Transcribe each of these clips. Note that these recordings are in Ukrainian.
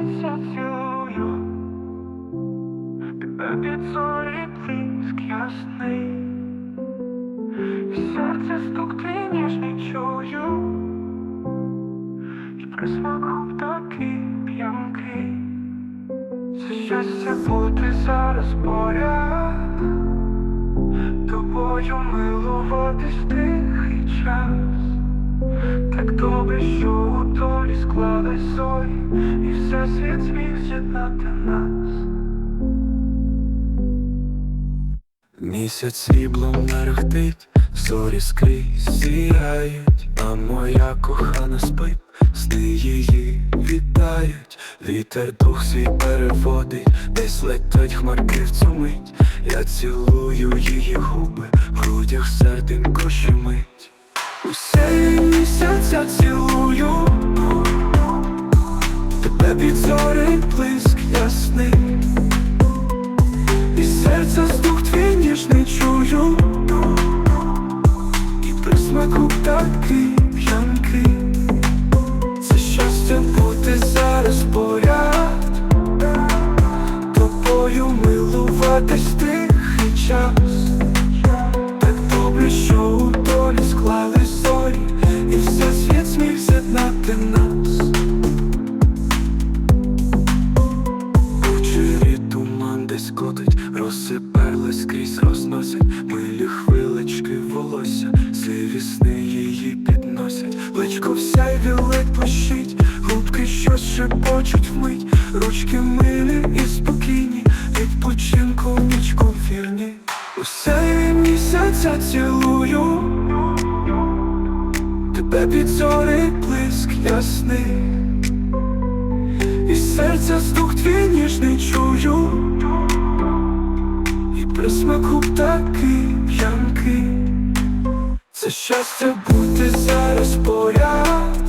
місяця цілую, тебе під зорі блиск ясний, в серце стук твій ніжний чую, і присмак губ такий п'янкий, це щастя бути тобою милуватись тихий час. Так добре, що у долі склались зорі, і все світ зміг з'єднати нас. Місяць сріблом мерехтить, зорі скрізь сіяють, а моя кохана спить, сни її вітають, вітер дух свій переводить, десь летять хмарки в цю мить, я цілую її губи, місяця цілую. Тебе під зори блиск ясний. І серця стук твій ніжний чую. І присмаку такий Вчері туман десь котить, роси перли скрізь розносять, милі хвилечки волосся, сиві сни її підносять, личко вся й пощить, губки щось шепочуть вмить, ручки милі і спокійні, відпочинку нічку вірні. Усе місяця цілую, тебе під зорі блиск ясний, і серця стук твій ніжний чую, і присмаку птаки п'янки, це щастя бути зараз поряд,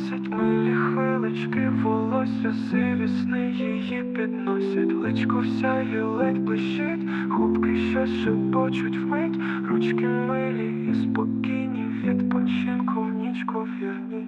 розносять милі хвилички, волосся сиві сни її підносять, личко вся і ледь блищить, губки щось шепочуть вмить, ручки милі і спокійні, відпочинку в нічку вірні.